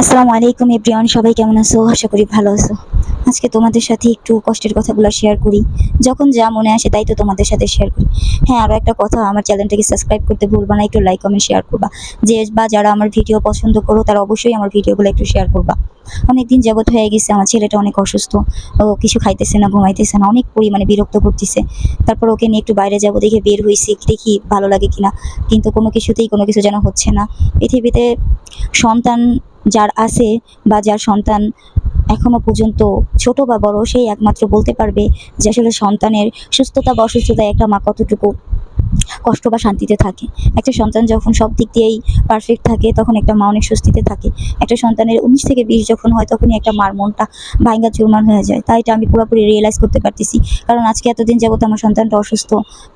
আসসালামু আলাইকুম এভরিওয়ান, সবাই কেমন আছো? আশা করি ভালো আছো। আজকে তোমাদের সাথে একটু কষ্টের কথাগুলো শেয়ার করি। যখন যা মনে আসে তাই তো তোমাদের সাথে শেয়ার করি। হ্যাঁ আরও একটা কথা, আমার চ্যানেলটাকে সাবস্ক্রাইব করতে ভুলবা না, একটু লাইক কমেন্ট শেয়ার করবা। যে বা যারা আমার ভিডিও পছন্দ করো, তারা অবশ্যই আমার ভিডিওগুলো একটু শেয়ার করবা। অনেকদিন যাবত হয়ে গেছে, আমার ছেলেটা অনেক অসুস্থ। ও কিছু খাইতেছে না, ঘুমাইতেছে না, অনেক পরিমাণে বিরক্ত করতেছে। তারপর ওকে নিয়ে একটু বাইরে যাব দেখে বের হয়েছি দেখি ভালো লাগে কিনা। কিন্তু কোনো কিছুতেই কোনো কিছু যেন হচ্ছে না। পৃথিবীতে সন্তান যার আছে বা যার সন্তান এখনও পর্যন্ত ছোট বা বড়, সেই একমাত্র বলতে পারবে যে আসলে সন্তানের সুস্থতা বা অসুস্থতায় একটা মা কতটুকু। কষ্ট বা শান্তিতে থাকে। একটা সন্তান যখন সব দিক দিয়েই পারফেক্ট থাকে, তখন একটা মা অনেক স্বস্তিতে থাকে। একটা সন্তানের উনিশ থেকে বিশ যখন হয়, তখনই একটা মার মনটা ভাঙ্গা চুরমান হয়ে যায়। তাই এটা আমি পুরোপুরি রিয়েলাইজ করতে পারতেছি। কারণ আজকে এতদিন যাবত আমার সন্তানটা অসুস্থ।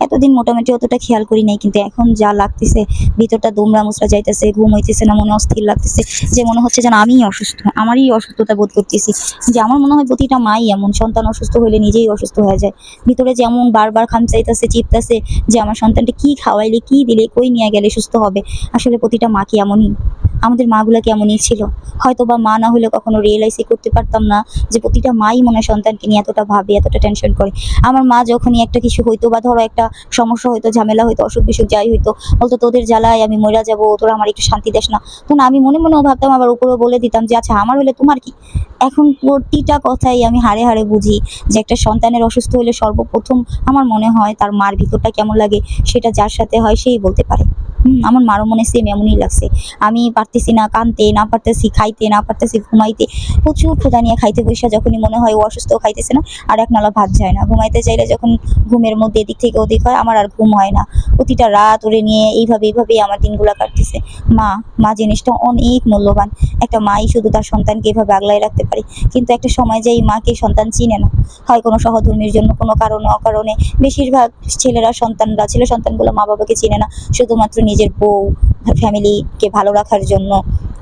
এতদিন মোটামুটি অতটা খেয়াল করি নাই, কিন্তু এখন যা লাগতেছে, ভিতরটা দুমড়া মুচড়া যাইতেছে, ঘুম হইতেছে না, মনে অস্থির লাগতেছে যে মনে হচ্ছে যেন আমিই অসুস্থ, আমারই অসুস্থতা বোধ করতেছি। যে আমার মনে হয় প্রতিটা মাই এমন, সন্তান অসুস্থ হলে নিজেই অসুস্থ হয়ে যায়। ভিতরে যেমন বারবার খামচাইতেছে, চিপতেছে যে আমার সন্তানটা কি খাওয়াইলে কি দিলে কই নিয়ে গেলে সুস্থ হবে? আসলে প্রতিটা মা কি এমনই? আমাদের মাগুলো কি এমনই ছিল। হয়তো বা মা না হলে কখনো রিয়েলাইজই করতে পারতাম না যে প্রতিটা মাই মনে সন্তানকে নিয়ে এতটা ভাবে, এতটা টেনশন করে। আমার মা যখনই একটা কিছু হইতো বা ধরো একটা সমস্যা হইতো ঝামেলা হইতো অসুখ বিসুখ যাই হইতো বলতো তোদের জ্বালায়, আমি মরা যাব, তোরা আমার একটু শান্তি দেস না। তখন আমি মনে মনেও ভাবতাম, আবার উপরেও বলে দিতাম যে আচ্ছা আমার হলে তোমার কি? এখন প্রতিটা কথাই আমি হাড়ে হাড়ে বুঝি যে, একটা সন্তানের অসুস্থ হলে সর্বপ্রথম আমার মনে হয় তার মার ভিতরটা কেমন লাগে, সেটা যার সাথে হয়, সেই বলতে পারে। আমার মারও মনে সেম এমনই লাগছে। আমি পারতেছি না কানতে, না পারতেছি খাইতে, না পারতেছি ঘুমাইতে। প্রচুর ক্ষুদা নিয়ে খাইতে বসে যখনই মনে হয় ও অসুস্থ খাইতেছে না, আর এক নালা ভাত যায় না। ঘুমাইতে চাইলে যখন ঘুমের মধ্যে এদিক থেকে ওদিক হয়, আমার আর ঘুম হয় না। প্রতিটা রাত ওরে নিয়ে এইভাবে এইভাবেই আমার দিনগুলো কাটতেছে। মা মা জিনিসটা অনেক মূল্যবান। একটা মাই শুধু তার সন্তানকে এভাবে আগলায় রাখতে পারে, কিন্তু একটা সময় যে এই মাকে সন্তান চিনে না। হয় কোনো সহধর্মীর জন্য, কোনো কারণে, অকারণে। বেশিরভাগ ছেলেরা সন্তানরা, ছেলে সন্তানগুলো মা বাবাকে চিনে না। শুধুমাত্র নিজের বউ ফ্যামিলিকে ভালো রাখার জন্য।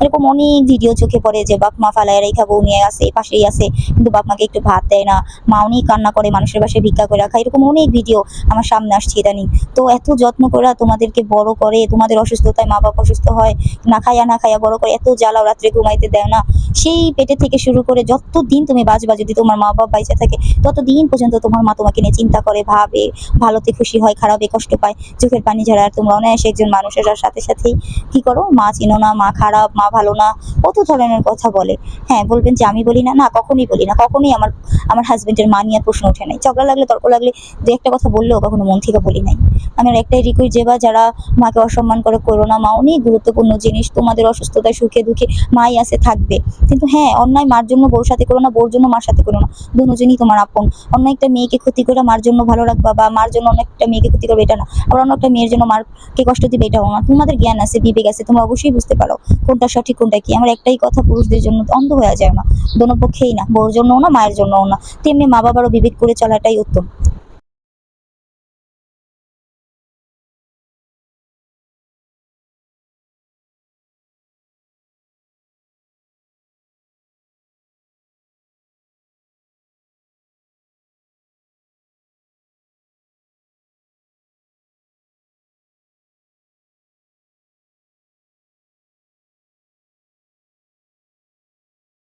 এরকম অনেক ভিডিও চোখে পড়ে যে বাপ মা ফালায় রেখা বউ নিয়ে আসে পাশেই আসে কিন্তু বাপ মাকে একটু ভাত দেয় না, মা অনেক কান্না করে মানুষের পাশে ভিক্ষা করে রাখা, এরকম অনেক ভিডিও আমার সামনে আসছে ইদানিং। তো এত যত্ন করা তোমাদেরকে বড় করে, তোমাদের অসুস্থতায় মা বাপ অসুস্থ হয়, না খাইয়া না খাইয়া বড় করে, এত জ্বালাও রাত্রে ঘুমাইতে দেয় না। সেই পেটে থেকে শুরু করে যত দিন তুমি বাঁচবা, যদি তোমার মা বাবা বাইচে থাকে তত দিন পর্যন্ত তোমার মা তোমাকে নিয়ে চিন্তা করে, ভাবে, ভালোতে খুশি হয়, খারাপে কষ্ট পায়। চোখের পানি ঝাড়া, আর তোমরা অনায়াসে একজন মানুষের সাথে সাথেই কি করো? মা চিনো না, মা খারাপ, মা ভালো না, কত ধরনের কথা বলে। হ্যাঁ বলবেন যে, আমি বলি না? না, কখনোই বলি না। কখনোই আমার আমার হাজবেন্ডের মা নিয়ে প্রশ্ন ওঠে নাই। ঝগড়া লাগলে, তর্ক লাগলে দু একটা কথা বললেও কখনো মন থেকে বলি নাই। আমার একটাই রিকোয়েস্ট যে, বা, যারা মাকে অসম্মান করে, করো না। মা অনেক গুরুত্বপূর্ণ জিনিস। তোমাদের অসুস্থতায় সুখে দুঃখে মাই আছে, থাকবে। কিন্তু হ্যাঁ অন্যায় মার জন্য বউর সাথে করো না, বউর জন্য মার সাথে করো না। দুজনই তোমার আপন। অন্য একটা মেয়েকে ক্ষতি করে মার জন্য ভালো রাখবা বা মার জন্য অন্য একটা মেয়েকে ক্ষতি করবে, এটা না। আবার অন্য একটা মেয়ের জন্য মারকে কষ্ট দিবে, এটাও না। তোমাদের জ্ঞান আছে, বিবেক আছে, তোমরা অবশ্যই বুঝতে পারো কোনটা সঠিক, কোনটা কি। আমার একটাই কথা, পুরুষদের জন্য অন্ধ হয়ে যায় না। দোনো পক্ষেই না, বউর জন্যও না, মায়ের জন্যও না। তেমনি মা বাবারও বিবেক করে চলাটাই উত্তম।